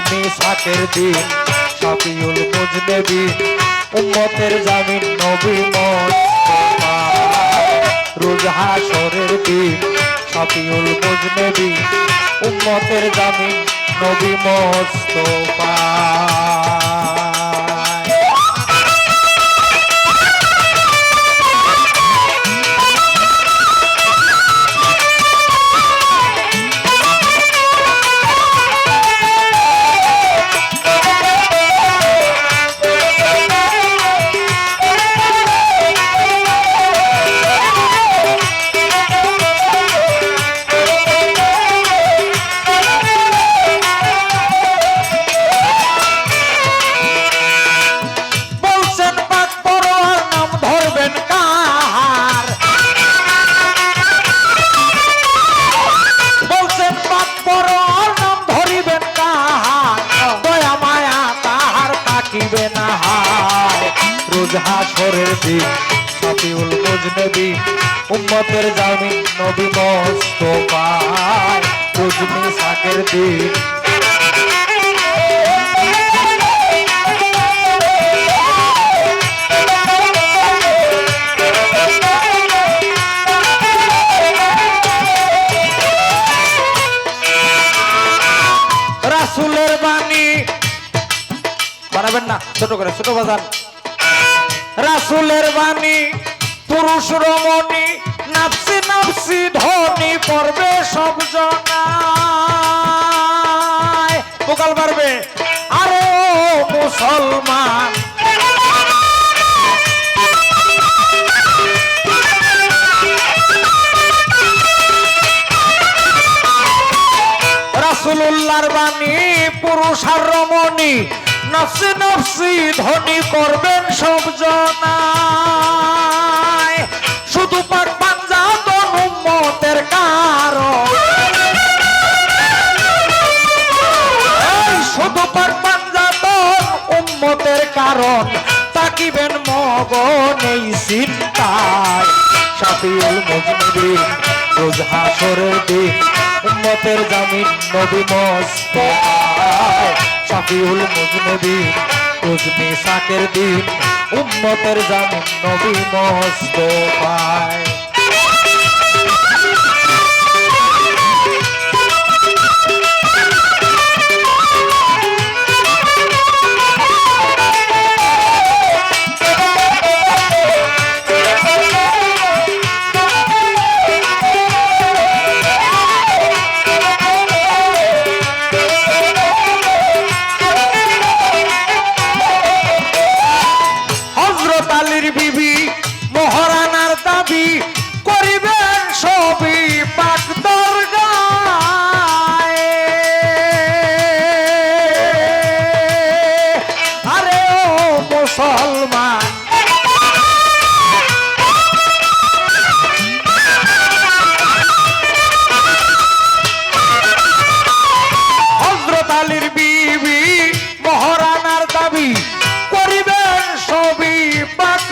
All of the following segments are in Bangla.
রুজমি সাকের দিন শফিউল মুজনবী, উম্মতের জামিন নবী মোস্তফা রোজ হাসরের দিন শফিউল মুজনবী, উম্মতের জামিন নবী মোস্তফা রোজ হাসরের দিন। শফিউল মুজনবী উম্মতের জামিন নবী মোস্তফায় রোজ মিসাকের দিন। রাসুলের না, ছোট করে, ছোট বাজান। রাসুলের বাণী, পুরুষ রমণী নাপসি নাপসি ধনী পর্বে সব জনায়। বোকাল পারবে আরে মুসলমান। রাসুলুল্লাহর বাণী, পুরুষ আর রমণী নফসি নফসি ধনী করবেন সব জনায়। শুধু পাক পাঞ্জাতন উম্মতের কারণ। শুধু পাক পাঞ্জাতন উম্মতের কারণ। তাকিবেন মগন এই চিন্তায় শাফিউল মুজনিবিন রোজ হাসরের দিন। উম্মতের জামিন নবী মস্ত শাফিউল মুজনবী উজনি সাকের দিন উম্মতের জামিন নদী মস্ত হজরত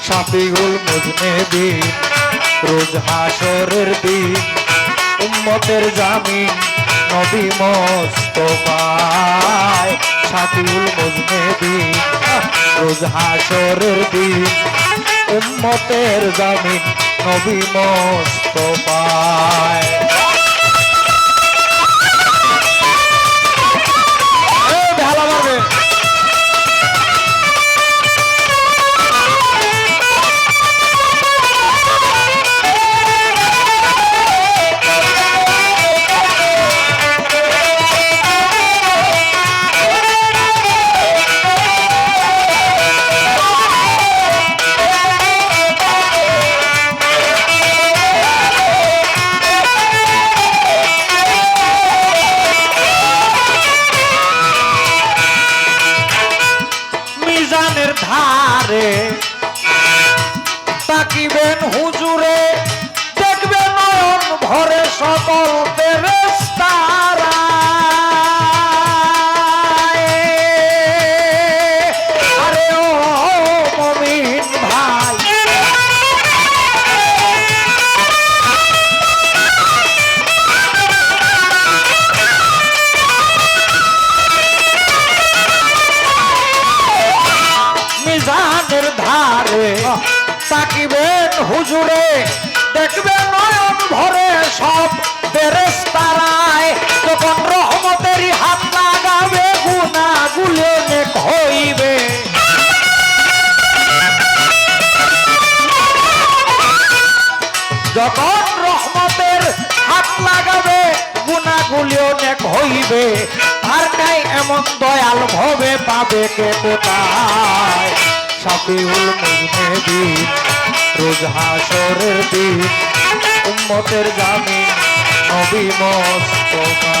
ফাতেমায় শাফিউল মুজনেবিন রোজ হাসরের দিন, উম্মতের জামিন, নবী মোস্তফায় শাফিউল মুজনেবিন রোজ হাসরের দিন, উম্মতের জামিন, নবী মোস্তফায়। ধারে তাকিবেন হুজুরে দেখবেন ভরে সকল তাকিবেন হুজুরে দেখবেন নয়ন ভরে সব বেরেস্তারায় তখন রহমতেরই হাত লাগাবে গুনা গুলে হইবে। যখন রহমতের হাত লাগাবে গুনাগুলি অনেক হইবে। আর নাই এমন দয়াল ভবে পাবে কে কোথায়? সাফিউল মুজনেবি রোজ হাসরের দিন উম্মতের জামিন নবী মস্তফায়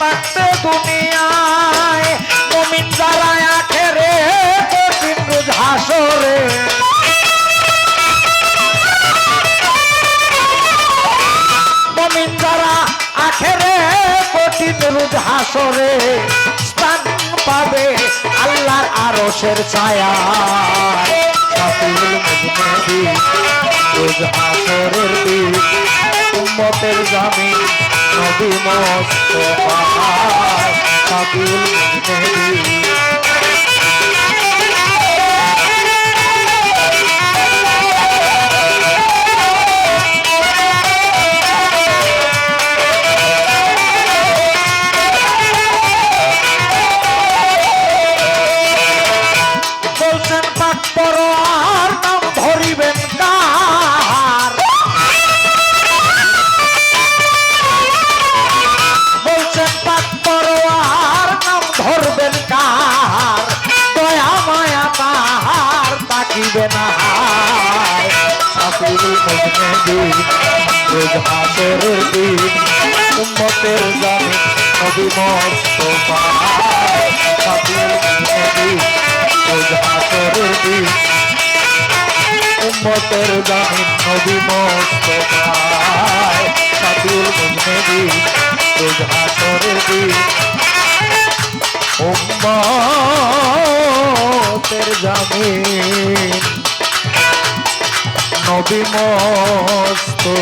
থাকতে দুনিয়ায়। মমিন যারা আখেরে কঠিন রোজ হাসরে। মমিন যারা আখেরে কঠিন রোজ হাসরে, স্থান পাবে আল্লাহর আরশের ছায়া। রোজ হাসরের উম্মতের জামিন। নবী মোস্তফা সাফিউল মুজনেবি তাকিবে না। হাসরের দিন উম্মতের জামিন নবী মোস্তফা দিন উম্মতের দিন উম্মতের জামি। নবী মোস্তফা